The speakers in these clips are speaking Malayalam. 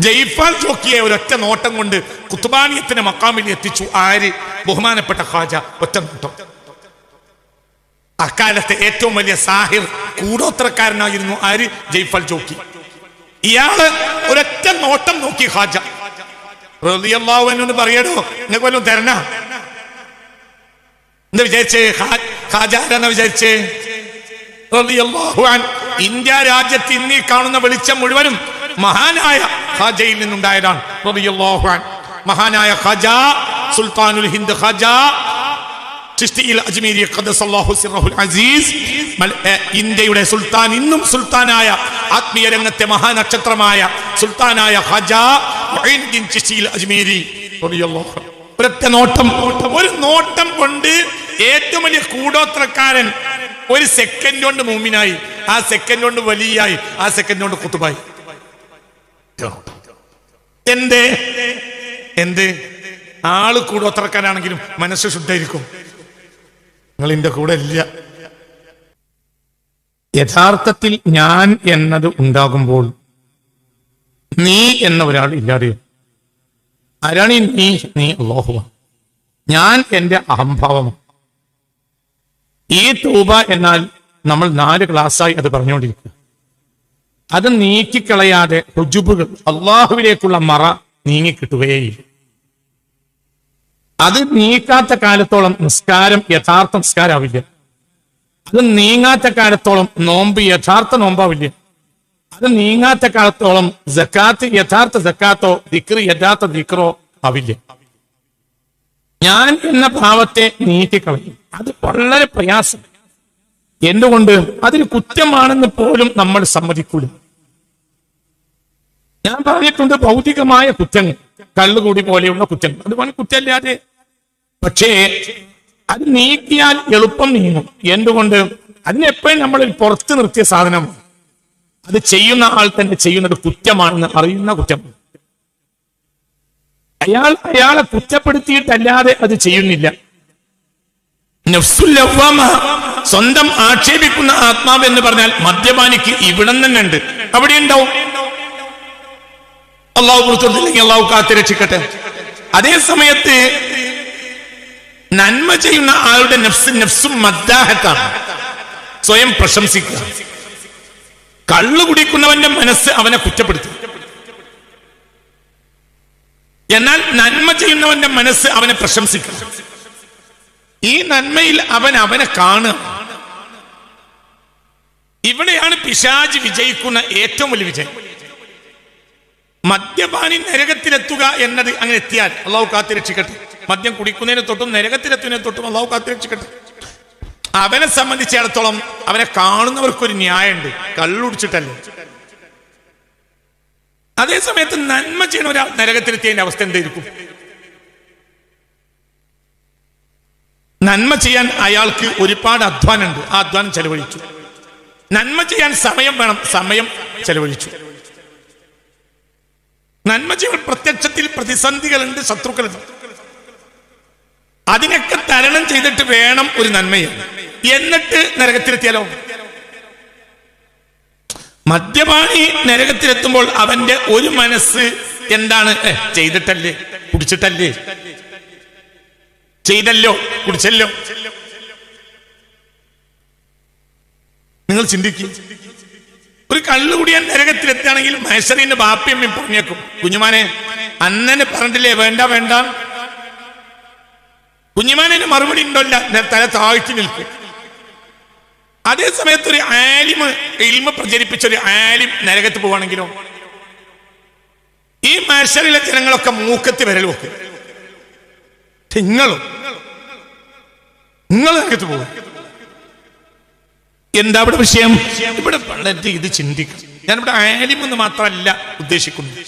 ജയ്ഫാൽ ചോക്കിയെ ഒരൊറ്റ നോട്ടം കൊണ്ട് കുത്തുബാനിയത്തിന്റെ മക്കാമിൽ എത്തിച്ചു. ആര്? ബഹുമാനപ്പെട്ട ഖാജ. ഒറ്റ നോട്ടം. അക്കാലത്തെ ഏറ്റവും വലിയ സാഹിർ കൂടോത്രക്കാരനായിരുന്നു ആര്? ജയ്ഫൽ ചോക്കി. ഇയാൾ ഒരൊറ്റ നോട്ടം നോക്കി ഖാജ. പറയടോ നിങ്ങൾക്ക് വല്ലതും തരണ? എന്താ വിചാരിച്ചേ? ഖാജ ആരാന്നാ വിചാരിച്ചേ? ഇന്ത്യ രാജ്യത്ത് ഇന്നീ കാണുന്ന വെളിച്ചം മുഴുവനും മഹാനായ ഖാജയിൽ നിന്നുണ്ടായതാണ്. മഹാനായ ഖാജ സുൽത്താനുൽ ഹിന്ദ് ഖാജ ഇന്ത്യയുടെ സുൽത്താൻ ഇന്നും സുൽത്താനായ ആത്മീയ രംഗത്തെ മഹാനക്ഷത്രമായ സുൽത്താനായ അജ്മീരി. ഒരൊറ്റ നോട്ടം ഒരു നോട്ടം കൊണ്ട് ഏറ്റവും വലിയ കൂടോത്രക്കാരൻ ഒരു സെക്കൻഡ് കൊണ്ട് മൂമിനായി. ആ സെക്കൻഡ് കൊണ്ട് വലിയായി ആ സെക്കൻഡ് കൊണ്ട് കുത്തുബായി. എന്തേ? എന്ത്? ആൾ കൂടെ കൂടോത്രക്കാരാണെങ്കിലും മനസ്സ് ശുദ്ധായിരിക്കും നിങ്ങൾ എന്റെ കൂടെ ഇല്ല. യഥാർത്ഥത്തിൽ ഞാൻ എന്നത് ഉണ്ടാകുമ്പോൾ നീ എന്ന ഒരാൾ ഇല്ലാതെയോ? ആരാണ് നീ? നീ അള്ളാഹുവ. ഞാൻ എന്റെ അഹംഭാവമാണ് ഈ തൂബ എന്നാൽ നമ്മൾ നാല് ക്ലാസ്സായി അത് പറഞ്ഞുകൊണ്ടിരിക്കുക. അത് നീക്കിക്കളയാതെ ഹുജുബുകൾ അള്ളാഹുവിലേക്കുള്ള മറ നീങ്ങിക്കിട്ടുകയേയില്ല. അത് നീക്കാത്ത കാലത്തോളം നിസ്കാരം യഥാർത്ഥ നിസ്കാരാവില്ല. അത് നീങ്ങാത്ത കാലത്തോളം നോമ്പ് യഥാർത്ഥ നോമ്പാവില്ല. അത് നീങ്ങാത്ത കാലത്തോളം ജക്കാത്ത് യഥാർത്ഥ ജക്കാത്തോ ദിക്ർ യഥാർത്ഥ ദിക്റോ ആവില്ല. ഞാൻ എന്ന ഭാവത്തെ നീക്കിക്കളയും. അത് വളരെ പ്രയാസം എന്തുകൊണ്ട്? അതൊരു കുറ്റമാണെന്ന് പോലും നമ്മൾ സമ്മതിക്കൂല. ഞാൻ പറഞ്ഞിട്ടുണ്ട് ഭൗതികമായ കുറ്റങ്ങൾ കള്ളുകൂടി പോലെയുള്ള കുറ്റങ്ങൾ. അത് പണി കുറ്റമല്ലാതെ. പക്ഷേ അത് നീക്കിയാൽ എളുപ്പം നീങ്ങും. എന്തുകൊണ്ട്? അതിനെപ്പോഴും നമ്മൾ പുറത്ത് നിർത്തിയ സാധനമാണ്. അത് ചെയ്യുന്ന ആൾ തന്നെ ചെയ്യുന്നത് കുറ്റമാണെന്ന് അറിയുന്ന കുറ്റം. അയാൾ അയാളെ കുറ്റപ്പെടുത്തിയിട്ടല്ലാതെ അത് ചെയ്യുന്നില്ല. സ്വന്തം ആക്ഷേപിക്കുന്ന ആത്മാവ് എന്ന് പറഞ്ഞാൽ മദ്യപാനിക്ക് ഇവിടെ തന്നെ ഉണ്ട്. അവിടെ ഉണ്ടാവും. അള്ളാഹു കൊടുത്തില്ലെങ്കിൽ അള്ളാഹു കാത്തി രക്ഷിക്കട്ടെ അതേ സമയത്ത് നന്മ ചെയ്യുന്ന ആളുടെ നഫ്സ് നഫ്സും മദ്ദാഹത്താണ്. സ്വയം പ്രശംസിക്കുക. കള്ളു കുടിക്കുന്നവന്റെ മനസ്സ് അവനെ കുറ്റപ്പെടുത്തും. എന്നാൽ നന്മ ചെയ്യുന്നവന്റെ മനസ്സ് അവനെ പ്രശംസിക്കും. ഈ നന്മയിൽ അവൻ അവനെ കാണുക. ഇവിടെയാണ് പിശാജ് വിജയിക്കുന്ന ഏറ്റവും വലിയ വിജയം. മദ്യപാനി നരകത്തിലെത്തുക എന്നത് അങ്ങനെ എത്തിയാൽ അള്ളാഹു കാത്തിരക്ഷിക്കട്ടെ. മദ്യം കുടിക്കുന്നതിന് തൊട്ടും നരകത്തിലെത്തുന്നതിന് തൊട്ടും അള്ളാഹു കാത്തിരക്ഷിക്കട്ടെ. അവനെ സംബന്ധിച്ചിടത്തോളം അവനെ കാണുന്നവർക്കൊരു ന്യായമുണ്ട്. കള്ളുടിച്ചിട്ടല്ലേ? അതേ സമയത്ത് നന്മ ചെയ്യുന്ന ഒരാൾ നരകത്തിലെത്തിയതിന്റെ അവസ്ഥ എന്തായിരിക്കും? നന്മ ചെയ്യാൻ അയാൾക്ക് ഒരുപാട് അധ്വാനമുണ്ട്. ആ അധ്വാനം ചെലവഴിച്ചു. നന്മ ചെയ്യാൻ സമയം വേണം. സമയം ചെലവഴിച്ചു. നന്മ ചെയ്യാൻ പ്രത്യക്ഷത്തിൽ പ്രതിസന്ധികളുണ്ട് ശത്രുക്കളുണ്ട്. അതിനൊക്കെ തരണം ചെയ്തിട്ട് വേണം ഒരു നന്മയെ. എന്നിട്ട് നരകത്തിലെത്തിയാലോ? മദ്യപാനി നരകത്തിലെത്തുമ്പോൾ അവന്റെ ഒരു മനസ്സ് എന്താണ്? ചെയ്തിട്ടല്ലേ? കുടിച്ചിട്ടല്ലേ? ചെയ്തല്ലോ കുടിച്ചല്ലോ. നിങ്ങൾ ചിന്തിക്കും ഒരു കള്ളുകൂടിയാൻ നരകത്തിലെത്തുകയാണെങ്കിൽ മഹേശ്വരീന്റെ ബാപ്പിയമ്മയും പറഞ്ഞേക്കും കുഞ്ഞുമാനെ അന്നനെ പറഞ്ഞില്ലേ വേണ്ട വേണ്ട. കുഞ്ഞുമാനെ മറുപടി ഉണ്ടല്ല തല താഴ്ത്തി നിൽക്കും. അതേ സമയത്ത് ഒരു ആലിമ് ഇൽമ പ്രചരിപ്പിച്ച ഒരു ആലിം നരകത്ത് പോവാണെങ്കിലോ ഈ മഹേശ്വരിലെ ജനങ്ങളൊക്കെ മൂക്കത്ത് വിരൽ വെക്കും. നിങ്ങളും നിങ്ങൾ രംഗത്ത് പോകും എന്താ ഇവിടെ വിഷയം? ഇവിടെ വളരെ ഇത് ചിന്തിക്കും ഞാനിവിടെ ആലിം എന്ന് മാത്രമല്ല ഉദ്ദേശിക്കുന്നത്.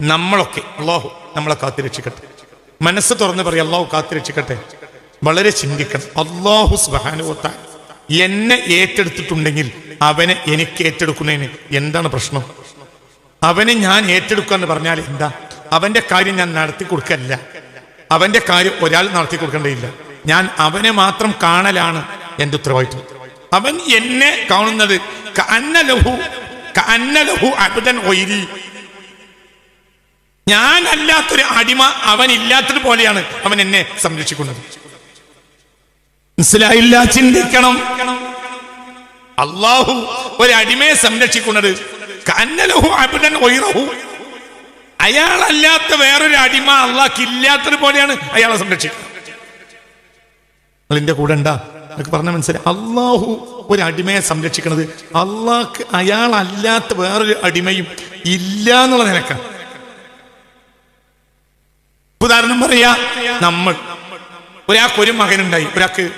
നമ്മളൊക്കെ അള്ളാഹു നമ്മളെ കാത്തിരക്ഷിക്കട്ടെ മനസ്സ് തുറന്ന് പറയും അള്ളാഹു കാത്തിരക്ഷിക്കട്ടെ വളരെ ചിന്തിക്കണം. അള്ളാഹു സുബാനുവത്താൻ എന്നെ ഏറ്റെടുത്തിട്ടുണ്ടെങ്കിൽ അവനെ എനിക്ക് ഏറ്റെടുക്കുന്നതിന് എന്താണ് പ്രശ്നം? അവനെ ഞാൻ ഏറ്റെടുക്കുക എന്ന് പറഞ്ഞാൽ എന്താ? അവന്റെ കാര്യം ഞാൻ നടത്തി കൊടുക്കല്ല അവന്റെ കാര്യം ഒരാൾ നടത്തി കൊടുക്കേണ്ടതില്ല. ഞാൻ അവനെ മാത്രം കാണലാണ് എന്റെ ഉത്തരവാദിത്വം. അവൻ എന്നെ കാണുന്നത് കഅന്ന ലഹു കഅന്ന ലഹു അബ്ദൻ ഗൈരി. ഞാനല്ലാത്തൊരു അടിമ അവൻ ഇല്ലാത്തത് പോലെയാണ് അവൻ എന്നെ സംരക്ഷിക്കുന്നത്. മനസ്സിലായില്ല? ചിന്തിക്കണം. അള്ളാഹു ഒരു അടിമയെ സംരക്ഷിക്കുന്നത് കന്നലഹു അബുദൻ ഒയിറഹു അയാളല്ലാത്ത വേറൊരു അടിമ അള്ളാഹ്ക്ക് ഇല്ലാത്തത് പോലെയാണ് അയാളെ സംരക്ഷിക്കുന്നത്. നിങ്ങളെന്റെ കൂടെ ഉണ്ടാ. എന്നൊക്കെ പറഞ്ഞ മനസ്സിലായി. അള്ളാഹു ഒരു അടിമയെ സംരക്ഷിക്കുന്നത് അള്ളാഹ്ക്ക് അയാളല്ലാത്ത വേറൊരു അടിമയും ഇല്ല എന്നുള്ള നിലക്കാണ് ഉദാഹരണം പറയാ നമ്മൾ. ഒരാൾക്ക് ഒരു മകനുണ്ടായി. ഒരാൾക്ക്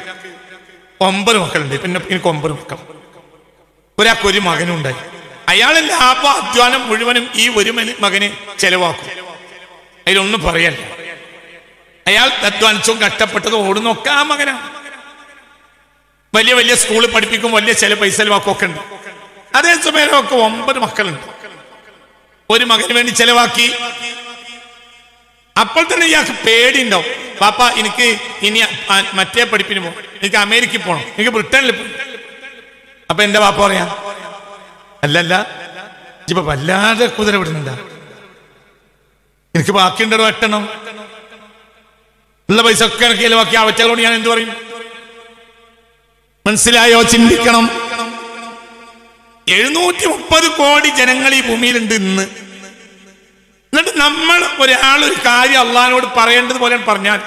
ഒമ്പത് മക്കളുണ്ടായി. പിന്നെ എനിക്ക് ഒമ്പത് മക്കൾ. ഒരാൾക്ക് ഒരു മകനുണ്ടായി. അയാൾ ലാഭ അധ്വാനം മുഴുവനും ഈ ഒരു മകന് ചെലവാക്കും. അതിലൊന്നും പറയല്ല. അയാൾ അധ്വാനിച്ചും കഷ്ടപ്പെട്ടതും ഓടുന്നൊക്കെ ആ മകനാണ് വലിയ വലിയ സ്കൂളിൽ പഠിപ്പിക്കും വലിയ ചില പൈസ ചെലവാക്കും ഒക്കെ ഉണ്ട്. അതേ ഒക്കെ ഒമ്പത് മക്കളുണ്ട്. ഒരു മകന് വേണ്ടി ചെലവാക്കി. അപ്പോൾ തന്നെ ഇയാൾക്ക് പേടിയുണ്ടാവും. പാപ്പ എനിക്ക് ഇനി മറ്റേ പഠിപ്പിന് പോകും എനിക്ക് അമേരിക്കയിൽ പോകണം എനിക്ക് ബ്രിട്ടനിൽ അപ്പൊ എന്റെ പാപ്പ പറയാ അല്ലല്ല. ഇപ്പൊ വല്ലാതെ കുതിര വിടുന്നുണ്ട. എനിക്ക് ബാക്കിയുണ്ടോ വെട്ടണം ഉള്ള പൈസ ഒക്കെ എനിക്ക് ചിലവാക്കി ആ വെച്ചകളോട് ഞാൻ എന്ത് പറയും? മനസ്സിലായോ? ചിന്തിക്കണം. എഴുന്നൂറ്റി മുപ്പത് കോടി ജനങ്ങൾ ഈ ഭൂമിയിലുണ്ട് ഇന്ന്. എന്നിട്ട് നമ്മൾ ഒരാൾ ഒരു കാര്യം അള്ളഹാനോട് പറയേണ്ടത് പറഞ്ഞാൽ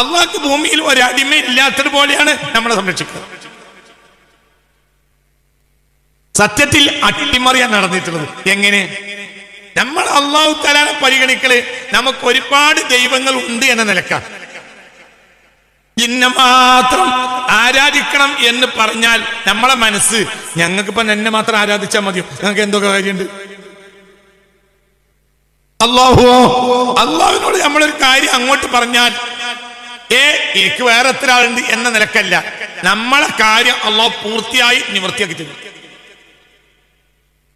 അള്ളാഹ്ക്ക് ഭൂമിയിൽ ഒരു അടിമ ഇല്ലാത്തത് പോലെയാണ് നമ്മളെ സംരക്ഷിക്കുന്നത് സത്യത്തിൽ അട്ടിമറിയാണ് നടന്നിട്ടുള്ളത്. എങ്ങനെ? നമ്മൾ അള്ളാഹു തലാനെ പരിഗണിക്കൽ നമുക്ക് ഒരുപാട് ദൈവങ്ങൾ ഉണ്ട് എന്ന നിലക്കാണ് ഇന്ന മാത്രം ആരാധിക്കണം എന്ന് പറഞ്ഞാൽ നമ്മളെ മനസ്സ് ഞങ്ങൾക്കിപ്പം എന്നെ മാത്രം ആരാധിച്ചാൽ മതിയോ? ഞങ്ങൾക്ക് എന്തൊക്കെ കാര്യമുണ്ട്? അള്ളാഹുവോ? അള്ളാഹുവിനോട് നമ്മളൊരു കാര്യം അങ്ങോട്ട് പറഞ്ഞാൽ ഏ എനിക്ക് വേറെ എത്ര ആളുണ്ട് എന്ന നിലക്കല്ല. നമ്മളെ കാര്യം അള്ളാഹു പൂർത്തിയായി നിവൃത്തിയാക്കി തരും.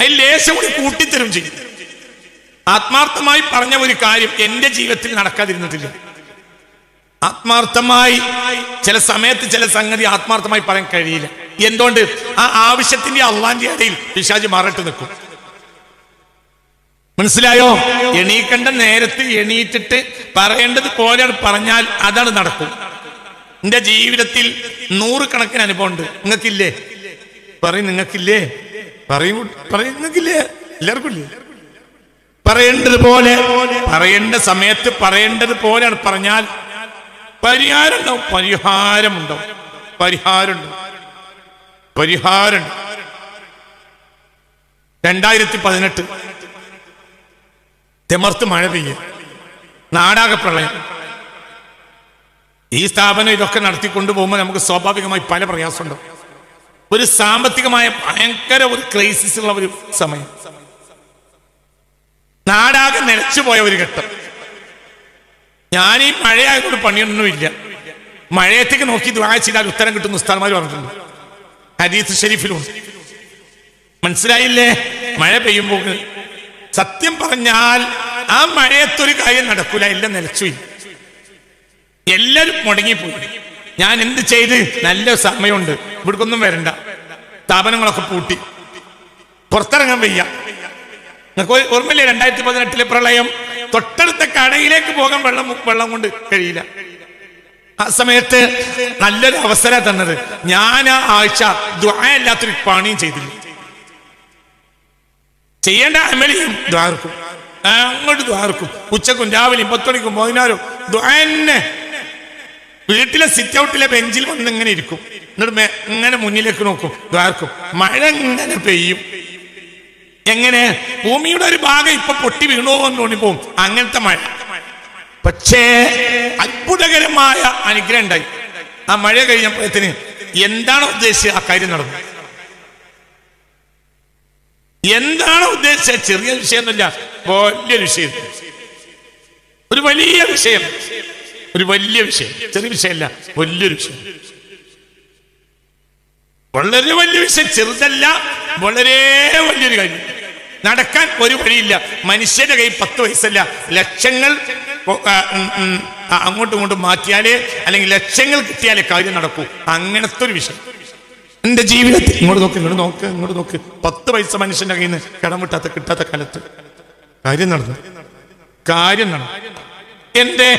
അതിൽ ലേശം കൂടി കൂട്ടിത്തരും ചെയ്യും. ആത്മാർത്ഥമായി പറഞ്ഞ ഒരു കാര്യം എന്റെ ജീവിതത്തിൽ നടക്കാതിരുന്നിട്ടില്ല. ആത്മാർത്ഥമായി ചില സമയത്ത് ചില സംഗതി ആത്മാർത്ഥമായി പറയാൻ കഴിയില്ല. എന്തുകൊണ്ട്? ആ ആവശ്യത്തിന്റെ അള്ളാന്റെ ഇടയിൽ പിശാജ് മറട്ട് നിൽക്കും. മനസ്സിലായോ? എണീക്കേണ്ട നേരത്ത് എണീറ്റിട്ട് പറയേണ്ടത് പോലെ പറഞ്ഞാൽ അതാണ് നടക്കും. എന്റെ ജീവിതത്തിൽ നൂറുകണക്കിന് അനുഭവമുണ്ട്. നിങ്ങൾക്കില്ലേ? പറയും നിങ്ങൾക്കില്ലേ? പറയും പറയുന്നില്ലേ എല്ലാവർക്കും ഇല്ലേ പറയേണ്ടത് പോലെ പറയേണ്ട സമയത്ത് പറയേണ്ടത് പോലെയാണ് പറഞ്ഞാൽ പരിഹാരം ഉണ്ടാവും പരിഹാരമുണ്ടോ പരിഹാരം പരിഹാരം രണ്ടായിരത്തി പതിനെട്ട് തിമർത്ത് മഴ പെയ്യും. നാടാകെ പ്രളയം. ഈ സ്ഥാപനം ഇതൊക്കെ നടത്തിക്കൊണ്ടു പോകുമ്പോൾ നമുക്ക് സ്വാഭാവികമായി പല പ്രയാസമുണ്ടാവും. ഒരു സാമ്പത്തികമായ ഭയങ്കര ഒരു ക്രൈസിസ് ഉള്ള ഒരു സമയം. നാടാകെ നിലച്ചു പോയ ഒരു ഘട്ടം. ഞാൻ ഈ മഴയായതുകൊണ്ട് പണിയൊന്നുമില്ല. മഴയത്തേക്ക് നോക്കി ദ്വാ ചെയ്താൽ ഉത്തരം കിട്ടുന്ന ഉസ്താന്മാർ പറഞ്ഞിട്ടുണ്ട്. ഹരീസ് ഷെരീഫിലും മനസ്സിലായില്ലേ? മഴ പെയ്യുമ്പോൾ സത്യം പറഞ്ഞാൽ ആ മഴയത്തൊരു കാര്യം നടക്കൂല. എല്ലാം നിലച്ചു എല്ലാരും മുടങ്ങിപ്പോയി. ഞാൻ എന്ത് ചെയ്ത്? നല്ല സമയമുണ്ട്. ഇവിടേക്കൊന്നും വരണ്ട. സ്ഥാപനങ്ങളൊക്കെ പൂട്ടി. പുറത്തിറങ്ങാൻ വയ്യ. നിങ്ങൾക്ക് ഓർമ്മയില്ലേ? രണ്ടായിരത്തി പതിനെട്ടിലെ പ്രളയം. തൊട്ടടുത്ത കടയിലേക്ക് പോകാൻ വെള്ളം വെള്ളം കൊണ്ട് കഴിയില്ല. ആ സമയത്ത് നല്ലൊരു അവസരം തന്നത്. ഞാൻ ആ ആഴ്ച ദ്വായല്ലാത്തൊരു പണിയും ചെയ്തില്ല. ചെയ്യേണ്ട അമലിയും ദ്വാർക്കും അങ്ങോട്ട് ദ്വാർക്കും ഉച്ചക്കും രാവിലെയും പത്തുമണിക്കും പതിനാലും ദ്വാന്നെ വീട്ടിലെ സിറ്റ് ഔട്ടിലെ ബെഞ്ചിൽ വന്ന് ഇങ്ങനെ ഇരിക്കും. എന്നിട്ട് ഇങ്ങനെ മുന്നിലേക്ക് നോക്കും. ദ്വാർക്കും മഴ ഇങ്ങനെ പെയ്യും. എങ്ങനെ? ഭൂമിയുടെ ഒരു ഭാഗം ഇപ്പൊ പൊട്ടി വീണോ എന്ന് തോന്നിപ്പോവും. അങ്ങനത്തെ മഴ. പക്ഷേ അത്ഭുതകരമായ അനുഗ്രഹം ഉണ്ടായി. ആ മഴ കഴിഞ്ഞപ്പോഴത്തിന് എന്താണ് ഉദ്ദേശിച്ചത്? ആ കാര്യം നടന്നു. എന്താണ് ഉദ്ദേശിച്ചത്? ചെറിയ വിഷയമൊന്നുമില്ല. വലിയ വിഷയം. ഒരു വലിയ വിഷയം. ഒരു വലിയ വിഷയം. ചെറിയ വിഷയമല്ല വലിയൊരു വിഷയം. വളരെ വലിയ വിഷയം ചെറുതല്ല വളരെ വലിയൊരു കാര്യം. നടക്കാൻ ഒരു വഴിയില്ല. മനുഷ്യന്റെ കയ്യിൽ പത്ത് വയസ്സല്ല ലക്ഷങ്ങൾ അങ്ങോട്ടും ഇങ്ങോട്ടും മാറ്റിയാലേ അല്ലെങ്കിൽ ലക്ഷങ്ങൾ കിട്ടിയാലേ കാര്യം നടക്കൂ. അങ്ങനത്തെ ഒരു വിഷയം. എന്റെ ജീവിതത്തിൽ ഇങ്ങോട്ട് നോക്ക് ഇങ്ങോട്ട് നോക്ക് ഇങ്ങോട്ട് നോക്ക്. പത്ത് പൈസ മനുഷ്യന്റെ കയ്യിൽ നിന്ന് കടം വിട്ടാത്ത കിട്ടാത്ത കാലത്ത്. കാര്യം നടന്നു. കാര്യം നടന്നു. എന്തേ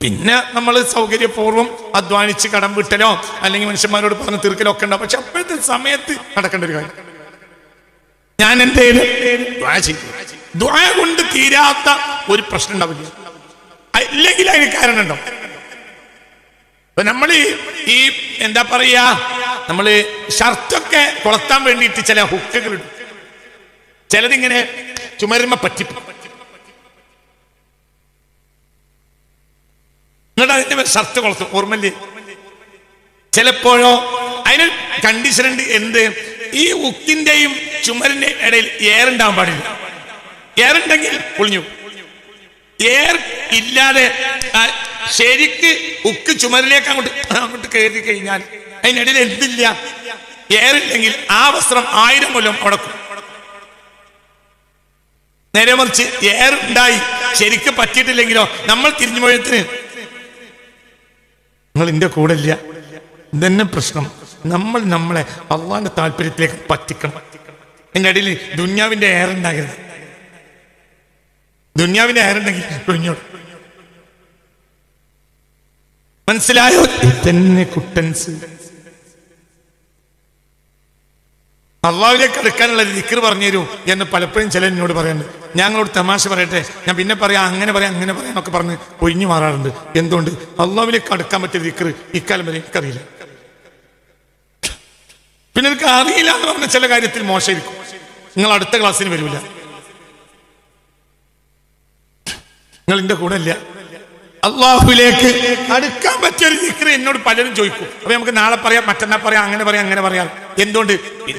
പിന്നെ നമ്മൾ സൗകര്യപൂർവം അധ്വാനിച്ച് കടം വിട്ടലോ അല്ലെങ്കിൽ മനുഷ്യന്മാരോട് പറഞ്ഞ് തീർക്കലോ ഒക്കെ ഉണ്ടാവും. പക്ഷെ അപ്പോഴത്തെ സമയത്ത് നടക്കേണ്ട ഒരു കാര്യം. ഞാൻ ദ്വാ കൊണ്ട് തീരാത്ത ഒരു പ്രശ്നം ഉണ്ടാവില്ല. ഇല്ലെങ്കിൽ അതിന് കാരണം ഉണ്ടോ ഇപ്പൊ നമ്മൾ ഈ എന്താ പറയാ നമ്മൾ ഷർട്ടൊക്കെ കൊളത്താൻ വേണ്ടിയിട്ട് ചില ഹുക്കുകൾ ഇടും. ചിലതിങ്ങനെ ചുമരുമ പറ്റിപ്പോ എന്നിട്ട് അതിന്റെ ഷർട്ട് കൊളുത്തും ഓർമ്മല്ലേ ചിലപ്പോഴോ അതിന് കണ്ടീഷൻ ഉണ്ട്. എന്ത്? ഈ ഉക്കിന്റെയും ചുമരിന്റെയും ഇടയിൽ എയർ ഉണ്ടാവാൻ പാടില്ല. എയർ ഉണ്ടെങ്കിൽ പൊളിഞ്ഞു. എയർ ഇല്ലാതെ ശരിക്ക് ഉക്ക് ചുമരിലേക്ക് അങ്ങോട്ട് അങ്ങോട്ട് കയറി കഴിഞ്ഞാൽ അതിനിടയിൽ എന്തില്ല? എയർ ഇല്ലെങ്കിൽ ആ വസ്ത്രം ആയിരം കൊല്ലം മുടക്കും നേരെ മറിച്ച് എയർ ഉണ്ടായി ശരിക്ക് പറ്റിയിട്ടില്ലെങ്കിലോ നമ്മൾ തിരിഞ്ഞു പോയത്തിന് നിങ്ങൾ എന്റെ കൂടെ ഇല്ല ഇതന്നെ പ്രശ്നം. നമ്മൾ നമ്മളെ അള്ളാന്റെ താല്പര്യത്തിലേക്ക് പറ്റിക്കണം. എന്റെ ഇടയിൽ ദുന്യാവിന്റെ എയർ ഉണ്ടാകരുത്. ദുന്യാവിന്റെ എയർ ഉണ്ടെങ്കിൽ മനസ്സിലായോ? തന്നെ കുട്ടൻസ്. അള്ളാവിലേക്ക് അടുക്കാനുള്ള ദിക്കർ പറഞ്ഞു തരൂ എന്ന് പലപ്പോഴും ചില എന്നോട് പറയുന്നുണ്ട്. ഞങ്ങളോട് തമാശ പറയട്ടെ? ഞാൻ പിന്നെ പറയാം അങ്ങനെ പറയാം അങ്ങനെ പറയാം എന്നൊക്കെ പറഞ്ഞ് ഒഴിഞ്ഞു മാറാറുണ്ട്. എന്തുകൊണ്ട്? അള്ളാവിലേക്ക് അടുക്കാൻ പറ്റിയ ദിക്കർ ഇക്കാലം വരെ എനിക്കറിയില്ല. പിന്നെ എനിക്ക് അറിയില്ല എന്ന് പറഞ്ഞ ചില കാര്യത്തിൽ മോശമായിരിക്കും. നിങ്ങൾ അടുത്ത ക്ലാസ്സിന് വരില്ല നിങ്ങൾ എന്റെ കൂടെ ഇല്ല. അള്ളാഹുലേക്ക് അടുക്കാൻ പറ്റിയ ഒരു ദിക്ർ എന്നോട് പലരും ചോദിക്കും. അപ്പൊ നമുക്ക് നാളെ പറയാം മറ്റന്നാൾ പറയാം അങ്ങനെ പറയാം അങ്ങനെ പറയാം. എന്തുകൊണ്ട്?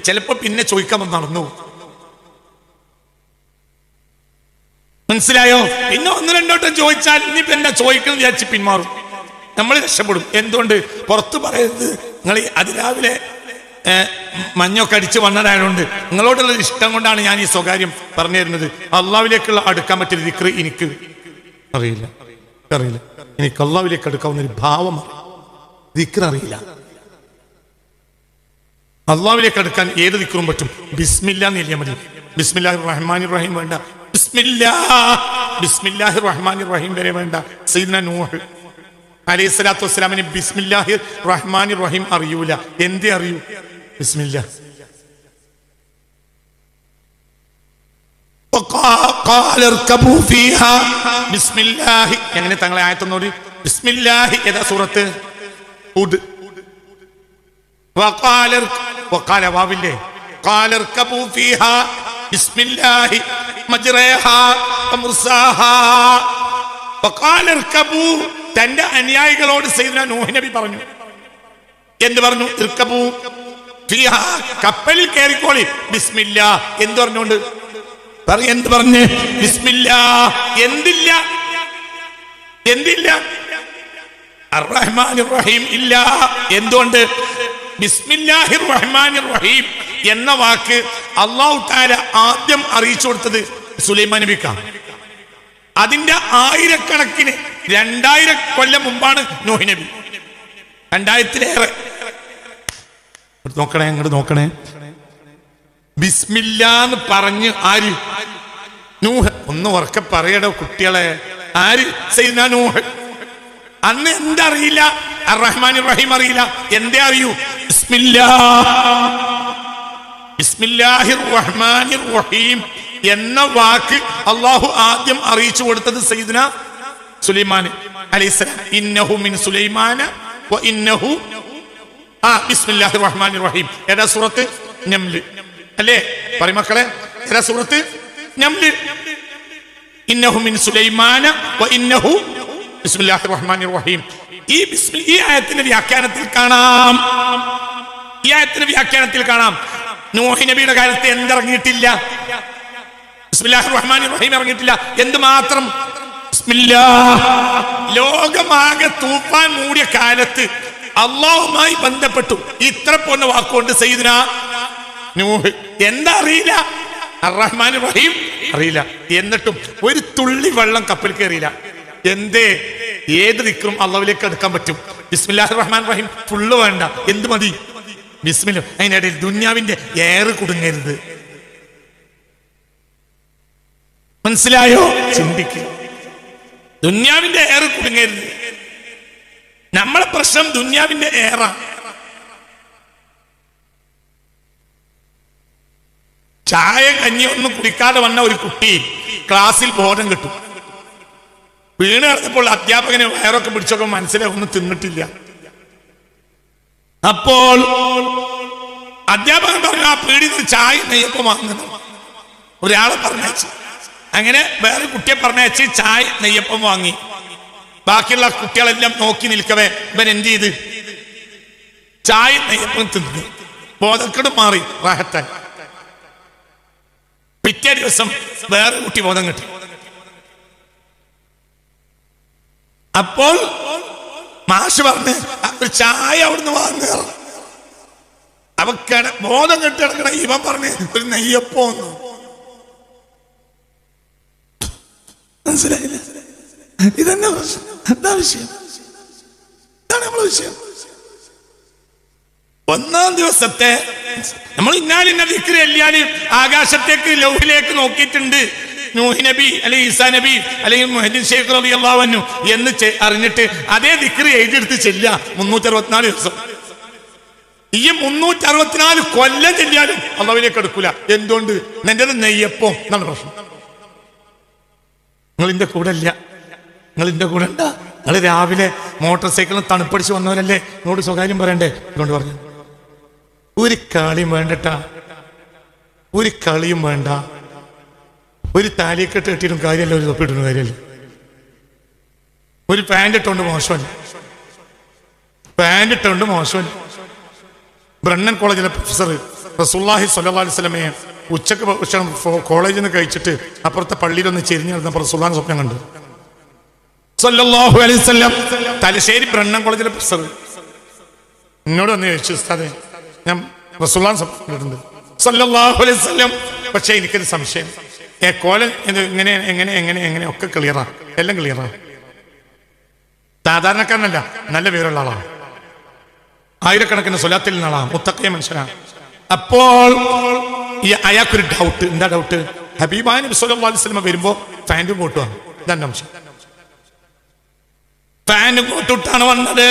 ചിലപ്പോ പിന്നെ ചോദിക്കാൻ നടന്നു മനസ്സിലായോ? പിന്നെ ഒന്ന് രണ്ടോട്ടം ചോദിച്ചാൽ ഇനിയിപ്പോ എന്താ ചോദിക്കണം വിചാരിച്ച് പിന്മാറും. നമ്മൾ രക്ഷപ്പെടും. എന്തുകൊണ്ട്? പുറത്ത് പറയുന്നത് നിങ്ങൾ അതിരാവിലെ മഞ്ഞൊക്കെ അടിച്ച് വന്നതായതുകൊണ്ട് നിങ്ങളോടുള്ള ഇഷ്ടം കൊണ്ടാണ് ഞാൻ ഈ സ്വകാര്യം പറഞ്ഞു തരുന്നത്. അള്ളാവിലേക്കുള്ള അടുക്കാൻ പറ്റിയ ദിക്ർ എനിക്ക് അറിയില്ല. അറിയില്ല. എനിക്ക് അള്ളാവിലേക്ക് അടുക്കാവുന്ന ഒരു ഭാവം ദിക്ർ അറിയില്ല. അള്ളാവിലേക്ക് അടുക്കാൻ ഏത് ദിക്കറും പറ്റും. ബിസ്മില്ല എന്ന് എഴുതിയാൽ മതി. ബിസ്മില്ലാ റഹ്മാൻ ഇബ്രാഹിം വേണ്ട. ബിസ്മില്ലാ ബിസ്മില്ലാഹി റഹ്മാൻ റഹീം വരെ വേണ്ട. സീന നൂഹ്. അലൈഹി സ്വലാത്തു വസ്സലാമിന് ബിസ്മില്ലാഹി റഹ്മാൻ റഹീം അറിയൂല. എന്തേ അറിയൂ? ബിസ്മില്ല എങ്ങനെ തങ്ങളെ ആയത്തൊന്നോടി ബിസ്മില്ലാഹി. ഏതാ സൂറത്ത്? വക്കാല വാവില്ലേ കാലർക്കബൂ ഫീഹ ബിസ്മില്ലാഹി മജ്റഹ മുർസാഹ വക്കാലർക്കബൂ തന്റെ അനുയായികളോട് സൈദന നൂഹ് നബി പറഞ്ഞു. എന്ത് പറഞ്ഞു? ഇർക്കബൂ ഫീഹ കപ്പലിൽ കയറിക്കോളി. ബിസ്മില്ല എന്ത് പറഞ്ഞുകൊണ്ട് എന്ത് പറഞ്ഞ്? ബിസ്മില്ല എന്തില്ല? എന്തില്ല? റഹ്മാൻ റഹീം ഇല്ല. എന്തുകൊണ്ട്? ബിസ്മില്ലാഹിർ റഹ്മാനിർ റഹീം എന്ന വാക്ക് അള്ളാഹു താര ആദ്യം അറിയിച്ചു കൊടുത്തത് സുലൈമാൻ നബിക്കാണ്. അതിന്റെ ആയിരക്കണക്കിന് രണ്ടായിരം കൊല്ലം മുമ്പാണ് നോഹി നബി. രണ്ടായിരത്തിലേറെ. നോക്കണേ അങ്ങോട്ട് നോക്കണേ. ബിസ്മില്ലാന്ന് പറഞ്ഞ് ആര്? നൂഹ്. ഒന്ന് ഉറക്കെ പറയടോ കുട്ടികളെ. ആര്? നൂഹ്. അന്ന് എന്തറിയില്ല? റഹ്മാൻ റഹീം അറിയില്ല. എന്തേ അറിയൂ? എന്ന വാക്ക് അള്ളാഹു ആദ്യം അറിയിച്ചു കൊടുത്തത് സൈദന സുലൈമാൻ അലൈഹിസ്സലാം ഇന്നഹു മിൻ സുലൈമാന ഇന്നഹു ആ റഹീം സൂറത്ത്? സൂറത്ത്? ഇന്നഹു മിൻ സുലൈമാന ഇന്നഹു റഹീം ഈ ഈ ആയത്തിന്റെ വ്യാഖ്യാനത്തിൽ കാണാം. ഈ ആയത്തിന്റെ വ്യാഖ്യാനത്തിൽ കാണാം. നൂഹി നബിയുടെ കാലത്ത് എന്തിറങ്ങിയിട്ടില്ല? റഹ്മാൻ റഹീം ഇറങ്ങിയിട്ടില്ല. എന്ത് മാത്രം ലോകമാകെ തൂപ്പാൻ മൂടിയ കാലത്ത് അള്ളാഹുമായി ബന്ധപ്പെട്ടു. ഇത്ര പോന്ന വാക്കുകൊണ്ട് സയ്യിദ്ന നൂഹ്. എന്താ അറിയില്ല? റഹ്മാൻ റഹീം അറിയില്ല. എന്നിട്ടും ഒരു തുള്ളി വെള്ളം കപ്പൽ കയറിയില്ല. എന്തേ? ഏത് ദിക്കും അള്ളാവിലേക്ക് എടുക്കാൻ പറ്റും. ബിസ്മില്ലാഹി റഹ്മാൻ റഹീം ഫുള്ള് വേണ്ട. എന്ത് മതി? ബിസ്മില്ല. അതിനിടയിൽ ദുന്യാവിന്റെ ഏറ് കുടുങ്ങരുത്. മനസ്സിലായോ? ചിന്തിക്കുക ദുന്യാവിന്റെ ഏറ് കുടുങ്ങരുത്. നമ്മളെ പ്രശ്നം ദുന്യാവിന്റെ ഏറ. ചായ കഞ്ഞി ഒന്നും കുടിക്കാതെ വന്ന ഒരു കുട്ടി ക്ലാസ്സിൽ ബോധം കിട്ടും. വീണ് കിടന്നപ്പോൾ അധ്യാപകനെ വയറൊക്കെ പിടിച്ചൊക്കെ മനസ്സിലായി തിന്നിട്ടില്ല. അപ്പോൾ അധ്യാപകൻ പറഞ്ഞു ആ പീടി ചായ നെയ്യപ്പം വാങ്ങുന്നു ഒരാളെ പറഞ്ഞു അങ്ങനെ വേറെ കുട്ടിയെ പറഞ്ഞു ചായ നെയ്യപ്പം വാങ്ങി. ബാക്കിയുള്ള കുട്ടികളെല്ലാം നോക്കി നിൽക്കവേ ഇവൻ എന്ത് ചെയ്ത്? ചായ നെയ്യപ്പം തിന്നു. ബോധക്കെട് മാറി റാഹത്തായി. പിറ്റേ ദിവസം വേറെ കുട്ടി ബോധം കിട്ടി. അപ്പോൾ മാഷ് പറഞ്ഞ് ഒരു ചായ അവിടുന്ന് വാങ്ങുക അവ കിട ബോധം കെട്ടി കിടക്കണ ഇവൻ പറഞ്ഞ് ഒരു നെയ്യപ്പോ ഒന്ന് മനസ്സിലായില്ല? ഇതന്നെ എന്താ വിഷയം? ഇതാണ് നമ്മളെ വിഷയം. ഒന്നാം ദിവസത്തെ നമ്മൾ ഇന്നാലിന്ന വിക്രി അല്ലാതെ ആകാശത്തേക്ക് ലൗഹിലേക്ക് നോക്കിയിട്ടുണ്ട്. നബി അല്ലെങ്കിൽ ഈസാ നബി അല്ലെങ്കിൽ മുഹദ്ദീൻ ഷെയ്ഖ് റബി അള്ളാഹു എന്ന് അറിഞ്ഞിട്ട് അതേ ദിക്രി എഴുതിയെടുത്ത് ചെല്ലുക. മുന്നൂറ്റി അറുപത്തിനാല് ദിവസം. ഈ മുന്നൂറ്റി അറുപത്തിനാല് കൊല്ലം ചെല്ലിയാലും അള്ളാവിലേക്ക് എടുക്കൂല എന്തുകൊണ്ട്? നിന്റെ നെയ്യപ്പം എന്നാണ് പ്രശ്നം. നിങ്ങൾ ഇന്റെ കൂടെ ഇല്ല. നിങ്ങൾ ഇന്റെ കൂടെ ഉണ്ടാ നിങ്ങൾ രാവിലെ മോട്ടോർ സൈക്കിളിൽ തണുപ്പടിച്ച് വന്നവരല്ലേ? നിങ്ങളോട് സ്വകാര്യം പറയണ്ടേ? അതുകൊണ്ട് പറഞ്ഞു? ഒരു കളിയും വേണ്ടട്ടാ. ഒരു കളിയും വേണ്ട. ഒരു താലിയൊക്കെട്ട് കെട്ടിയിട്ടും കാര്യമല്ല ഒരു തൊപ്പിയിട്ടും കാര്യമല്ല. ഒരു പാന്റ് ഇട്ടുകൊണ്ട് മോശമല്ല പാന്റ് ഇട്ടുകൊണ്ട് മോശമല്ല ബ്രണ്ണൻ കോളേജിലെ പ്രൊഫസർ റസുല്ലാഹി സല്ലല്ലാഹു അലൈഹി വസല്ലമയെ ഉച്ചയ്ക്ക് ഭക്ഷണം കോളേജിൽ നിന്ന് കഴിച്ചിട്ട് അപ്പുറത്തെ പള്ളിയിലൊന്ന് ചെരിഞ്ഞ് നടന്നപ്പോൾ റസുല്ലാൻ സ്വപ്നം കണ്ടു. തലശ്ശേരി ബ്രണ്ണൻ കോളേജിലെ പ്രൊഫസർ എന്നോട് വന്ന് ചോദിച്ചു ഉസ്താദെ ഞാൻ റസുല്ലാൻ സ്വപ്നം കണ്ടിട്ടുണ്ട്. വസല്ലം. പക്ഷേ എനിക്കൊരു സംശയം. ഏ കോല ഇങ്ങനെ എങ്ങനെ എങ്ങനെ എങ്ങനെ ഒക്കെ ക്ലിയറാ എല്ലാം ക്ലിയറാ സാധാരണക്കാരനല്ല നല്ല പേരുള്ള ആളാണ് ആയിരക്കണക്കിന് സ്വലാത്തിൽ നിന്നാളാണ് മുത്തക്കയ മനുഷ്യനാണ് അപ്പോൾ ഈ അയാൾക്കൊരു ഡൗട്ട് എന്താ ഡൗട്ട് ഹബീബാൻ നബി സല്ലല്ലാഹു അലൈഹി വസല്ലം വരുമ്പോ ഫാന്റ് കോട്ടുവാണ് ഇതാണ് അംശം ഫാന് കോട്ടിട്ടാണ് വന്നത്.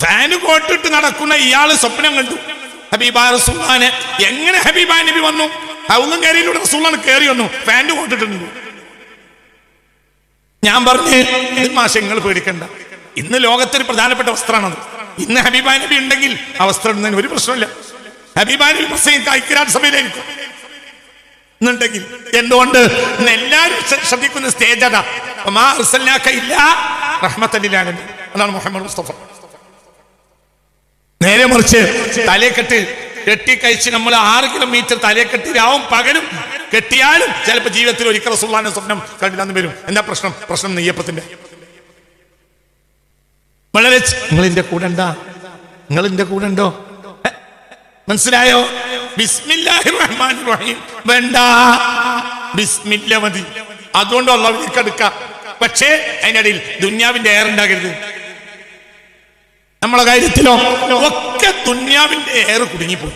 ഫാന് കോട്ടിട്ട് നടക്കുന്ന ഇയാൾ സ്വപ്നം കണ്ടു. ഹബീബാ റസൂലാനെ എങ്ങനെ ഹബീബാ നബി വന്നു? ഹൗലും കയറിയില്ല റസൂലാണ് കയറി വന്നു. പാന്റ് കൊണ്ടിട്ടുണ്ട് ഞാൻ പറഞ്ഞു മാഷ പേടിക്കണ്ട. ഇന്ന് ലോകത്തൊരു പ്രധാനപ്പെട്ട വസ്ത്രമാണത്. ഇന്ന് ഹബീബാ നബി ഉണ്ടെങ്കിൽ ആ വസ്ത്രം ഇടുന്നതിന് ഒരു പ്രശ്നമില്ല. ഹബീബാ നബി പ്രശ്നം ഐക്യരാജ് സഭയിലായിരിക്കും എന്നുണ്ടെങ്കിൽ എന്തുകൊണ്ട്? ഇന്ന് എല്ലാവരും ശ്ര- ശ്രദ്ധിക്കുന്ന സ്റ്റേജ് അതാ. അതാണ് മുഹമ്മദ് മുസ്തഫ. നേരെ മറിച്ച് തലയെക്കെട്ട് കെട്ടിക്കഴിച്ച് നമ്മൾ ആറ് കിലോമീറ്റർ തലയെക്കെട്ടി രാവും പകലും കെട്ടിയാലും ചിലപ്പോൾ ജീവിതത്തിൽ ഒരിക്കൽ റസൂള്ളാന്റെ സ്വപ്നം കണ്ടില്ലെന്ന് വരും. എന്താ പ്രശ്നം? പ്രശ്നം നെയ്യപ്പത്തിന്റെ. വളരെ നിങ്ങൾ എന്റെ കൂടെ ഉണ്ടാ? നിങ്ങൾ എന്റെ കൂടെ ഉണ്ടോ? മനസ്സിലായോ? റഹ്മാനിർ റഹീം വേണ്ട. ബിസ്മില്ല മതി. അതുകൊണ്ട് അടുക്കാം. പക്ഷേ അതിനിടയിൽ ദുന്യാവിന്റെ എയർ ഉണ്ടാകരുത്. നമ്മളെ കാര്യത്തിലോ? ഒക്കെ ദുന്യാവിന്റെ ഏർ കുടുങ്ങിപ്പോയി.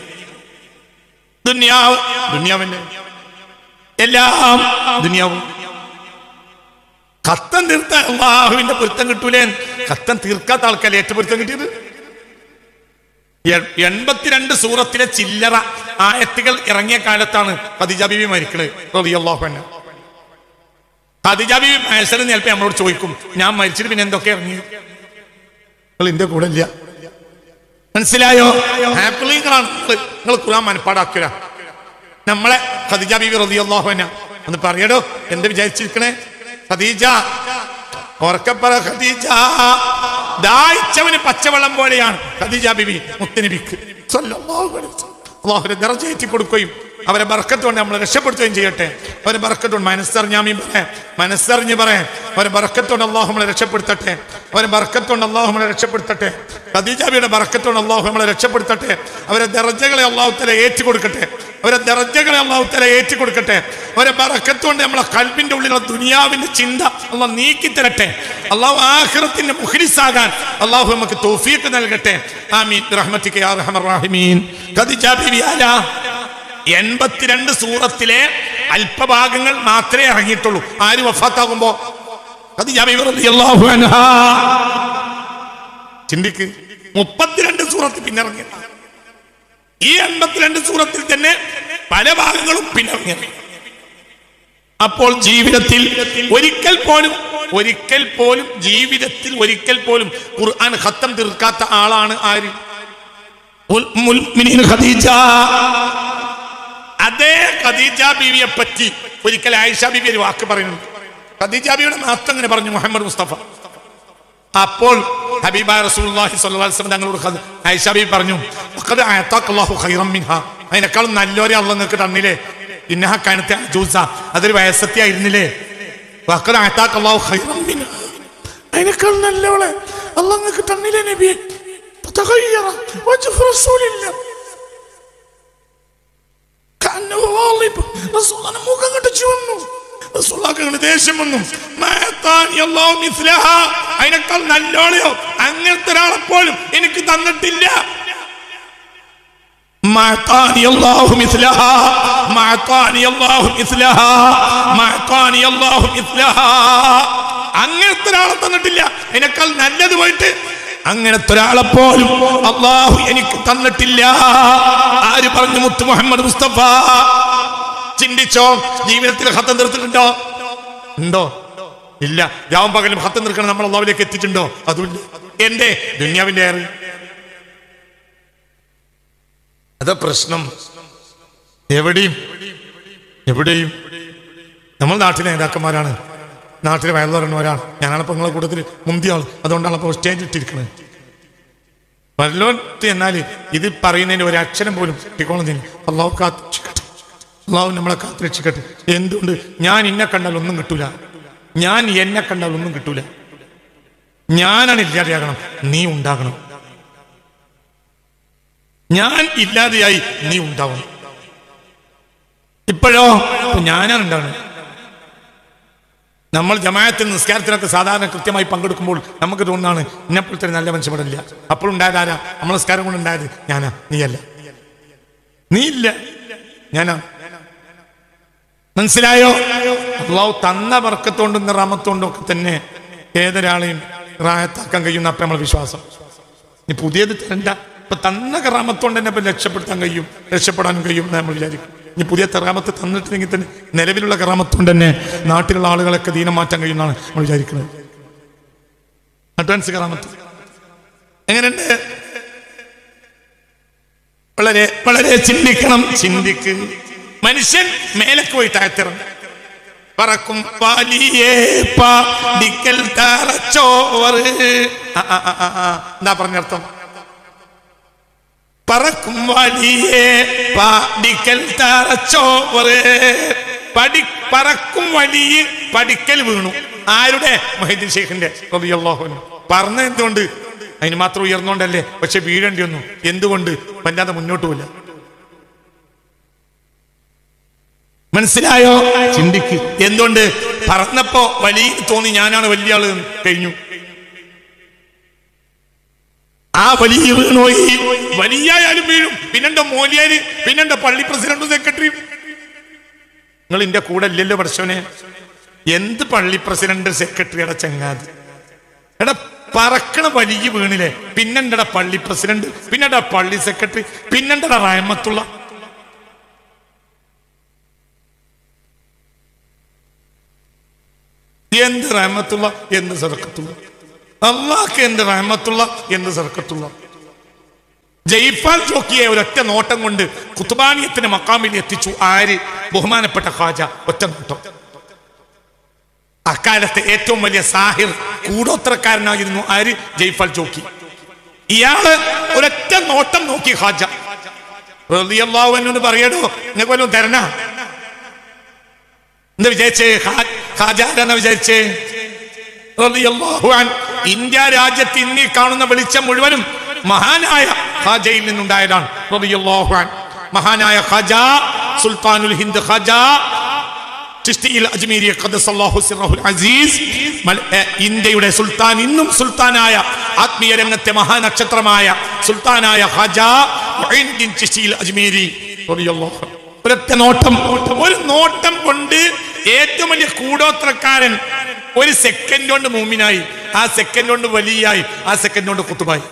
ദുന്യാവ് ദുന്യാവിന്റെ. എല്ലാം ദുന്യാവും. കത്തം തീർത്ത അള്ളാഹുവിന്റെ പൊരുത്തം കിട്ടൂലേ? കത്തം തീർക്കാത്ത ആൾക്കല്ലേ ഏറ്റവും പൊരുത്തം കിട്ടിയത്? എൺപത്തിരണ്ട് സൂറത്തിലെ ചില്ലറ ആയത്തുകൾ ഇറങ്ങിയ കാലത്താണ് ഖദീജ ബീവി മരിക്കണത് ഖദീജ ബീവി മത്സരം ചിലപ്പോൾ നമ്മളോട് ചോദിക്കും ഞാൻ മരിച്ചിട്ട് പിന്നെ എന്തൊക്കെ ഇറങ്ങി നിങ്ങൾ ഇന്ത്യ കൂടെ ഇല്ല. മനസ്സിലായോ? ഹാപ്പിളിങ്ങളാണ് നിങ്ങൾ ഖുർആൻ മനപ്പാടാക്കുക നമ്മളെ ഖദീജ ബീവി റളിയല്ലാഹു അൻഹ. ഒന്ന് പറയടോ എന്ത് വിചാരിച്ചിരിക്കണേ? ഖദീജ ഉറക്കപ്പറ ഖദീജ. ദാഹിച്ചവന് പച്ചവെള്ളം പോലെയാണ് ഖദീജ ബിബി മുത്തനബിക്ക്. ദർജ ഏറ്റി കൊടുക്കുകയും അവരെ ബർക്കത്ത് കൊണ്ട് നമ്മളെ രക്ഷപ്പെടുത്തുകയും ചെയ്യട്ടെ. അവരെ ബർക്കത്ത് കൊണ്ട് മനസ്സറിഞ്ഞാമീ പറയാം. മനസ്സറിഞ്ഞ് പറയാം. അവരെ ബർക്കത്ത് കൊണ്ട് അള്ളാഹു നമ്മളെ രക്ഷപ്പെടുത്തട്ടെ. അവരെ ബർക്കത്ത് കൊണ്ട് അള്ളാഹു നമ്മളെ രക്ഷപ്പെടുത്തട്ടെ. ഖദീജാബിയുടെ ബർക്കത്ത് കൊണ്ട് അള്ളാഹു നമ്മളെ രക്ഷപ്പെടുത്തട്ടെ. അവരെ ദർജകളെ അള്ളാഹുത്തല ഏറ്റു കൊടുക്കട്ടെ അവരെ ദർജകളെ അള്ളാഹുത്തല ഏറ്റു കൊടുക്കട്ടെ അവരെ ബർക്കത്ത് കൊണ്ട് നമ്മളെ കൽബിന്റെ ഉള്ളിലുള്ള ദുനിയാവിന്റെ ചിന്ത അള്ളാഹ് നീക്കി തരട്ടെ അള്ളാഹു ആഹ്റത്തിന്റെ മുഖ്ലിസാകാൻ അള്ളാഹു നമുക്ക് തോഫീക്ക് നൽകട്ടെ. ആമീൻ. റഹ്മത്തിക്ക് യാ റഹ്മർ റഹീമീൻ. ഖദീജ ബിബി ആല എൺപത്തിരണ്ട് സൂറത്തിലെ അല്പഭാഗങ്ങൾ മാത്രമേ ഇറങ്ങിയിട്ടുള്ളൂ. ആര് വഫാത്താകുമ്പോ? അത് ചിന്തിക്ക്. മുപ്പത്തിരണ്ട് സൂറത്ത് പിന്നിറങ്ങി ഈ എൺപത്തിരണ്ട് സൂറത്തിൽ തന്നെ പല ഭാഗങ്ങളും പിന്നിറങ്ങി അപ്പോൾ ജീവിതത്തിൽ ഒരിക്കൽ പോലും ഒരിക്കൽ പോലും ജീവിതത്തിൽ ഒരിക്കൽ പോലും ഖുർആൻ ഖത്തം തീർക്കാത്ത ആളാണ് ആര്? ഖദീജ. അതേ ഖദീജ ബീവിയെ പറ്റി ഒരിക്കൽ ആയിഷ ബീവി ഒരു വാക്ക് പറയുന്നുണ്ട്. ഖദീജ ബീവിയുടെ മാസ്തം അങ്ങനെ പറഞ്ഞു മുഹമ്മദ് മുസ്തഫ. അപ്പോൾ ഹബീബ റസൂലുള്ളാഹി സ്വല്ലല്ലാഹി അലൈഹി വസല്ലം തങ്ങളോട് ആയിഷ ബീവി പറഞ്ഞു ഖദ അല്ലാഹു ഖൈറൻ മിൻഹാ. അതിനേക്കാളും നല്ലൊരു അള്ളാഹു നിങ്ങൾക്ക് തന്നില്ലേ? ഇന്നഹ കാനത്തെ അജൂസ അതൊരു വയസ്സത്യായിരുന്നില്ലേ വഖദ അല്ലാഹു ഖൈറൻ മിൻഹാ. അതിനേക്കാളും നല്ലവളെ അള്ളാഹു നിങ്ങൾക്ക് തന്നില്ലേ നബിയെ? തഗയ്യറ വജ്ഹു റസൂലില്ലാഹി മുഖം നല്ലോളയോ? അങ്ങനത്തെ ഒരാളെ പോലും എനിക്ക് തന്നിട്ടില്ല. അങ്ങനത്തെ ഒരാളെ തന്നിട്ടില്ല. അതിനേക്കാൾ നല്ലത് പോയിട്ട് അങ്ങനത്തെ ഒരാളെ പോലും അള്ളാഹു എനിക്ക് തന്നിട്ടില്ല. ആര് പറഞ്ഞു മുത്തു മുഹമ്മദ് മുസ്തഫ? ചിന്തിച്ചോ? ജീവിതത്തിൽ ഹത്തം തീർത്തിട്ടുണ്ടോ? ഉണ്ടോ? ഇല്ല. രാവും പകലും ഹത്തം തീർക്കണം നമ്മൾ അള്ളാഹുലേക്ക് എത്തിച്ചിട്ടുണ്ടോ? അതുമില്ല. എന്റെ ദുന്യാവിന്റെ ഏറെ അതാ പ്രശ്നം. എവിടെയും? എവിടെയും? നമ്മൾ നാട്ടിലെ നേതാക്കന്മാരാണ്. നാട്ടിലെ വയലുറങ്ങുന്നവരാണ് ഞാനാണ് ഇപ്പൊ നിങ്ങളെ കൂട്ടത്തിൽ മുന്തിയ ആൾ അതുകൊണ്ടാണ് അപ്പോൾ സ്റ്റേജ് ഇട്ടിരിക്കുന്നത് വല്ലോത്ത് എന്നാൽ ഇത് പറയുന്നതിന് ഒരു അക്ഷരം പോലും കിട്ടിക്കോളുന്നില്ല. അള്ളാഹു കാത്തിരക്ഷിക്കട്ടെ. അള്ളാഹു നമ്മളെ കാത്തിരക്ഷിക്കട്ടെ. എന്തുകൊണ്ട്? ഞാൻ എന്നെ കണ്ടാൽ ഒന്നും കിട്ടൂല. ഞാൻ എന്നെ കണ്ടാൽ ഒന്നും കിട്ടൂല. ഞാനാണ് ഇല്ലാതെയാകണം. നീ ഉണ്ടാകണം. ഞാൻ ഇല്ലാതെയായി നീ ഉണ്ടാവണം. ഇപ്പോഴോ? ഇപ്പൊ ഞാനാണ് ഉണ്ടാകണം നമ്മൾ ജമായത്തിൽ നിസ്കാരത്തിനൊക്കെ സാധാരണ കൃത്യമായി പങ്കെടുക്കുമ്പോൾ നമുക്ക് തോന്നുന്നതാണ് ഇന്നെപ്പോഴത്തെ ഒരു നല്ല മനുഷ്യപ്പെടില്ല അപ്പോൾ ഉണ്ടായത് ആരാ? നമ്മൾ നിസ്കാരം കൊണ്ട് ഉണ്ടായത് ഞാനാ. നീയല്ല. നീയില്ല. ഞാനാ. മനസ്സിലായോ? അള്ളാഹു തന്ന വർക്കത്തോണ്ടും നിറാമത്തോണ്ടും ഒക്കെ തന്നെ ഏതൊരാളെയും റായത്താക്കാൻ കഴിയുന്ന അപ്പം നമ്മളെ വിശ്വാസം. ഇനി പുതിയത് തരണ്ട. ഇപ്പൊ തന്ന കറാമത്തോണ്ട് തന്നെ ഇപ്പൊ രക്ഷപ്പെടുത്താൻ കഴിയും. രക്ഷപ്പെടാനും കഴിയും എന്ന് നമ്മൾ വിചാരിക്കും. ഇനി പുതിയ കറാമത്ത് തന്നിട്ടില്ലെങ്കിൽ തന്നെ നിലവിലുള്ള കറാമത്തോണ്ട് തന്നെ നാട്ടിലുള്ള ആളുകളൊക്കെ ദീനം മാറ്റാൻ കഴിയുമെന്നാണ് നമ്മൾ വിചാരിക്കുന്നത്. അഡ്വാൻസ് കറാമത്ത്. എങ്ങനെയുണ്ട്? വളരെ വളരെ ചിന്തിക്കണം. ചിന്തിക്ക്. മനുഷ്യൻ മേലക്ക് പോയി താഴ്ത്തിറങ്ങും. പറക്കും പാലിയേ. എന്താ പറഞ്ഞർത്ഥം? പറക്കും വഴിയെ പാടിക്കൽ തറച്ചോറ് പടി പറക്കും വലിയ പഠിക്കൽ വീണു. ആരുടെ? മൊഹീദ്ദീൻ ഷെയ്ഖിന്റെ റളിയല്ലാഹു പറഞ്ഞ എന്തുകൊണ്ട്? അതിന് മാത്രം ഉയർന്നോണ്ടല്ലേ? പക്ഷെ വീഴേണ്ടി വന്നു. എന്തുകൊണ്ട്? വല്ലാതെ മുന്നോട്ട് പോയില്ല. മനസ്സിലായോ? ചിന്തിക്ക്. എന്തുകൊണ്ട്? പറഞ്ഞപ്പോ വലിയ തോന്നി ഞാനാണ് വലിയ ആൾ കഴിഞ്ഞു. ആ വലിയ വീണോയി വലിയ ആയാലും വീഴും. പിന്നെന്താ മോലിയാര്? പിന്നെന്താ പള്ളി പ്രസിഡന്റും സെക്രട്ടറിയും? നിങ്ങൾ എന്റെ കൂടെ ഇല്ലല്ലോ പഠിച്ചവനെ എന്ത് പള്ളി പ്രസിഡന്റ് സെക്രട്ടറിയുടെ ചങ്ങാതി? എടാ പറക്കണ വലിയ വീണിലെ പിന്നെ പള്ളി പ്രസിഡന്റ്? പിന്നെ പള്ളി സെക്രട്ടറി? പിന്നെ റഹമത്തുള്ള? എന്ത് റഹമത്തുള്ള? എന്ത് സറക്കത്തുള്ള അള്ളാഹ്ക്ക് എന്ത് റഹമത്തുള്ള എന്ത് സർക്കത്തുള്ള ജയ്പാൽ ചോക്കിയെ ഒരൊറ്റ നോട്ടം കൊണ്ട് കുത്തുബാനിയത്തിന് മക്കാമിൽ എത്തിച്ചു ആര്? ബഹുമാനപ്പെട്ട ഖാജ ഒറ്റ നോട്ടം. അക്കാലത്തെ ഏറ്റവും വലിയ സാഹിർ കൂടോത്രക്കാരനായിരുന്നു ആര്? ജയ്പാൽ ചോക്കി ഇയാൾ ഒരൊറ്റ നോട്ടം നോക്കി ഖാജ. പറയടോ നിങ്ങൾക്ക് വല്ലതും തരണ. എന്താ വിചാരിച്ചേ? ഖാജ ആരാന്നാ വിചാരിച്ചേ. ഇന്ത്യ രാജ്യത്ത് ഇന്നീ കാണുന്ന വെളിച്ചം മുഴുവനും മഹാനായ ഖാജയിൽ നിന്നുണ്ടായതാണ്. മഹാനായ ഖാജ സുൽത്താനുൽ ഹിന്ദ് ഖാജ ഇന്ത്യയുടെ സുൽത്താൻ ഇന്നും സുൽത്താനായ ആത്മീയ രംഗത്തെ മഹാനക്ഷത്രമായ സുൽത്താനായ ഖാജ അജ്മീരി. ഒരൊറ്റ നോട്ടം ഒരു നോട്ടം കൊണ്ട് ഏറ്റവും വലിയ കൂടോത്രക്കാരൻ ഒരു സെക്കൻഡ് കൊണ്ട് മൂമിനായി. ആ സെക്കൻഡ് കൊണ്ട് വലിയായി. ആ സെക്കൻഡ് കൊണ്ട് കുത്തുമായി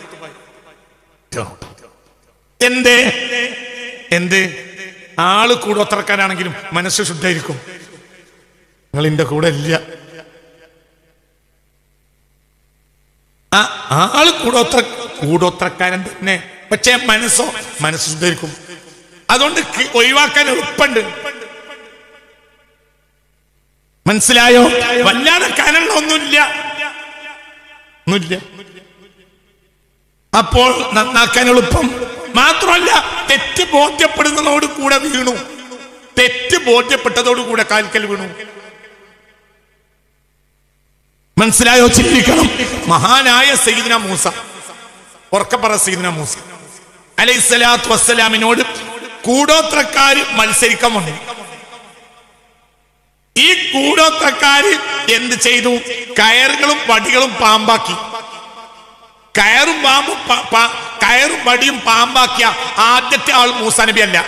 എന്ത്? എന്ത്? ആൾ കൂടോത്രക്കാരാണെങ്കിലും മനസ്സ് ശുദ്ധായിരിക്കും നിങ്ങൾ എന്റെ കൂടെ ഇല്ല. ആ ആൾ കൂടോത്ര കൂടോത്രക്കാരൻ തന്നെ. പക്ഷേ മനസ്സോ മനസ്സ് ശുദ്ധായിരിക്കും അതുകൊണ്ട് ഒഴിവാക്കാൻ എളുപ്പമുണ്ട്. മനസ്സിലായോ? വല്ലാതെ കനങ്ങളൊന്നുമില്ല ഒന്നുമില്ല. അപ്പോൾ നന്നാക്കാൻ എളുപ്പം. മാത്രമല്ല തെറ്റ് ബോധ്യപ്പെടുന്നതോട് കൂടെ വീണു. തെറ്റ് ബോധ്യപ്പെട്ടതോട് കൂടെ കാൽക്കൽ വീണു. മനസ്സിലായോ? ചിന്തിക്കണം. മഹാനായ സൈദിന മൂസ. ഉറക്കപ്പറ സൈദിന മൂസ. അലൈഹിസ്സലാത്തു വസ്സലാമിനോട് കൂടോത്രക്കാർ മത്സരിക്കാൻ വന്നു. ഈ കൂടോത്തക്കാര് എന്ത് ചെയ്തു? കയറുകളും വടികളും പാമ്പാക്കി. കയറും പാമ്പും കയറും വടിയും പാമ്പാക്കിയ ആദ്യത്തെ ആൾ മൂസാനബി നബി അല്ല.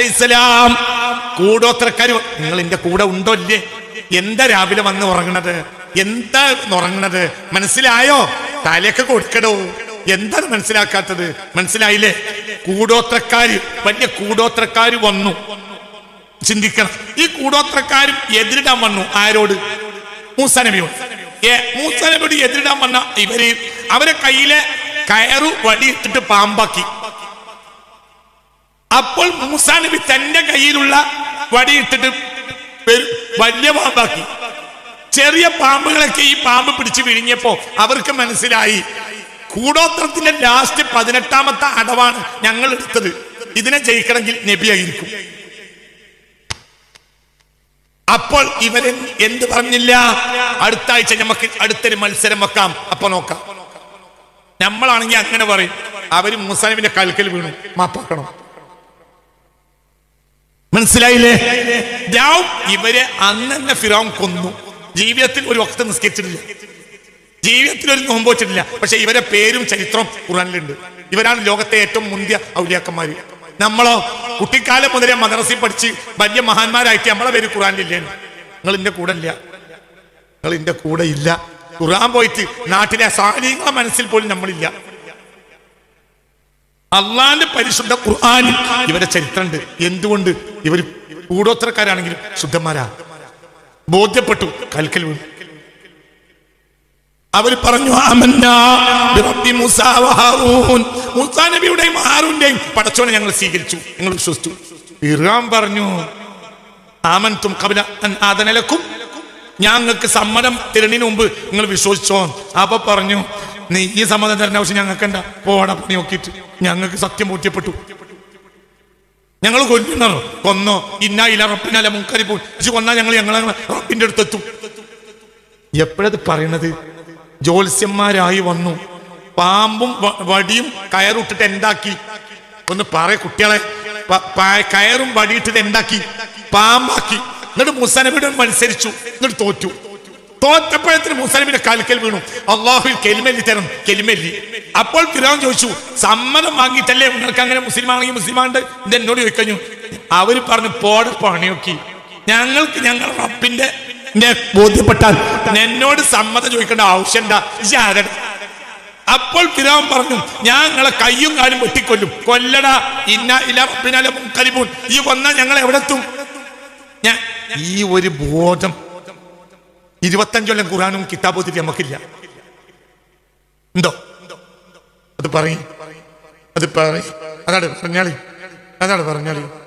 ഇസ്ലാം കൂടോത്രക്കാര് നിങ്ങൾ എന്റെ കൂടെ ഉണ്ടോ ഇല്ലേ? എന്താ രാവിലെ വന്ന് ഉറങ്ങണത്? എന്താ ഉറങ്ങണത്? മനസ്സിലായോ? തലയൊക്കെ കൊടുക്കടോ. എന്താണ് മനസ്സിലാക്കാത്തത്? മനസ്സിലായില്ലേ? കൂടോത്രക്കാര് വലിയ കൂടോത്രക്കാര് വന്നു. ചിന്തിക്കണം. ഈ കൂടോത്രക്കാരും എതിരിടാൻ വന്നു. ആരോട്? മൂസനബിയോട് ഏ മൂസനബിയോട് എതിരിടാൻ വന്ന ഇവർ അവരെ കയ്യിലെ കയറു വടിയിട്ടിട്ട് പാമ്പാക്കി. അപ്പോൾ മൂസ നബി തന്റെ കയ്യിലുള്ള വടിയിട്ടിട്ട് വലിയ പാമ്പാക്കി. ചെറിയ പാമ്പുകളൊക്കെ ഈ പാമ്പ് പിടിച്ച് വിഴിഞ്ഞപ്പോ അവർക്ക് മനസ്സിലായി. കൂടോത്രത്തിന്റെ ലാസ്റ്റ് പതിനെട്ടാമത്തെ അടവാണ് ഞങ്ങൾ എടുത്തത്. ഇതിനെ ജയിക്കണമെങ്കിൽ നബിയായിരിക്കും അപ്പോൾ ഇവരെ എന്ത് പറഞ്ഞില്ല? അടുത്ത ആഴ്ച നമുക്ക് അടുത്തൊരു മത്സരം വെക്കാം. അപ്പൊ നോക്കാം. നമ്മളാണെങ്കിൽ അങ്ങനെ പറയും. അവർ മുസാലിമിന്റെ കൽക്കൽ വീണു. മാപ്പാക്കണം മനസ്സിലായില്ലേ? ഇവരെ അന്ന് ഫിറോൻ കൊന്നു. ജീവിതത്തിൽ ഒരു വക്ത നിസ്കരിച്ചിട്ടില്ല. ജീവിതത്തിൽ ഒരു നോമ്പ് വെച്ചിട്ടില്ല. പക്ഷെ ഇവരെ പേരും ചരിത്രവും ഖുറാനിലുണ്ട് ഇവരാണ് ലോകത്തെ ഏറ്റവും മുന്തിയ ഔലിയാക്കന്മാര്. നമ്മളോ കുട്ടിക്കാലം മുതലേ മദ്രസയിൽ പഠിച്ച് വലിയ മഹാന്മാരായിട്ട് നമ്മളെ പേര് ഖുറാനിലില്ലേ നിങ്ങൾ എന്റെ കൂടെ ഇല്ല. നിങ്ങൾ എന്റെ കൂടെ ഇല്ല. ഖുറാൻ പോയിട്ട് നാട്ടിലെ സാലിങ്ങളെ മനസ്സിൽ പോലും നമ്മളില്ല. അള്ളാന്റെ പരിശുദ്ധ ഖുർആാനിൽ ഇവരെ ചരിത്രമുണ്ട് എന്തുകൊണ്ട്? ഇവർ കൂടോത്തരക്കാരാണെങ്കിലും ശുദ്ധന്മാരാ. ബോധ്യപ്പെട്ടു. കൽക്കൽ വീണു. അവർ പറഞ്ഞു മൂസാ പടച്ചോനെ ഞങ്ങൾ സ്വീകരിച്ചു ഞങ്ങൾ വിശ്വസിച്ചു. ഇറാം പറഞ്ഞു ആമൻതും അൻ ആദനലക്കും. ഞങ്ങൾക്ക് സമ്മതം തിരണിന് മുമ്പ് നിങ്ങൾ വിശ്വസിച്ചോ? അപ്പൊ പറഞ്ഞു നീ ഈ സമ്മതം തരണ ആവശ്യം ഞങ്ങൾക്ക് എന്താ പോടാ പണി നോക്കിയിട്ട്. ഞങ്ങൾക്ക് സത്യം ബോധ്യപ്പെട്ടു. ഞങ്ങൾ കൊല്ലുന്നോ കൊന്നോ ഇന്ന ഇല്ല റപ്പിനല്ല മുൻകരി പോയി കൊന്നാ ഞങ്ങൾ ഞങ്ങളെ റബ്ബിന്റെ അടുത്തെത്തും. എപ്പോഴത് പറയണത്? ജ്യോത്സ്യന്മാരായി വന്നു. പാമ്പും വടിയും കയറിട്ടിട്ട് എന്താക്കി? ഒന്ന് പറയ കുട്ടികളെ. കയറും വടിയിട്ടിട്ട് എന്താക്കി? പാമ്പാക്കി. എന്നിട്ട് മുസനബിയുടെ മത്സരിച്ചു. എന്നിട്ട് തോറ്റു. തോറ്റപ്പോഴത്തിന് മുസലമിന്റെ കാൽക്കൽ വീണു. അള്ളാഹു കെലിമല്ലി തരണം. കെലിമല്ലി. അപ്പോൾ ഫിറോൻ ചോദിച്ചു സമ്മതം വാങ്ങിയിട്ടല്ലേ നിങ്ങൾക്ക് അങ്ങനെ മുസ്ലിം ആണെങ്കിൽ മുസ്ലിം ആണ്ട്? ഇത് എന്നോട് ചോദിക്കഴിഞ്ഞു അവർ പറഞ്ഞു പോട പണിയൊക്കി. ഞങ്ങൾക്ക് ഞങ്ങൾ റബ്ബിന്റെ ബോധ്യപ്പെട്ടാൽ എന്നോട് സമ്മതം ചോദിക്കേണ്ട ഇജാരട അപ്പോൾ ഫിരാവൻ പറഞ്ഞു ഞാൻ നിങ്ങളെ കയ്യും കാലും വെട്ടിക്കൊല്ലും. കൊല്ലടാ. ഇന്ന ഇല പിന്നാലെ മുൻകരിപ്പൂൻ ഈ വന്നാൽ ഞങ്ങൾ എവിടെത്തും ഞാൻ ഈ ഒരു ബോധം ഇരുപത്തഞ്ചൊല്ലം ഖുറാനും കിതാബോത്തിരി നമുക്കില്ല. എന്തോ? അത് പറയും. അത് പറയും. അതാണ് പറഞ്ഞാളി. അതാണ് പറഞ്ഞാളി.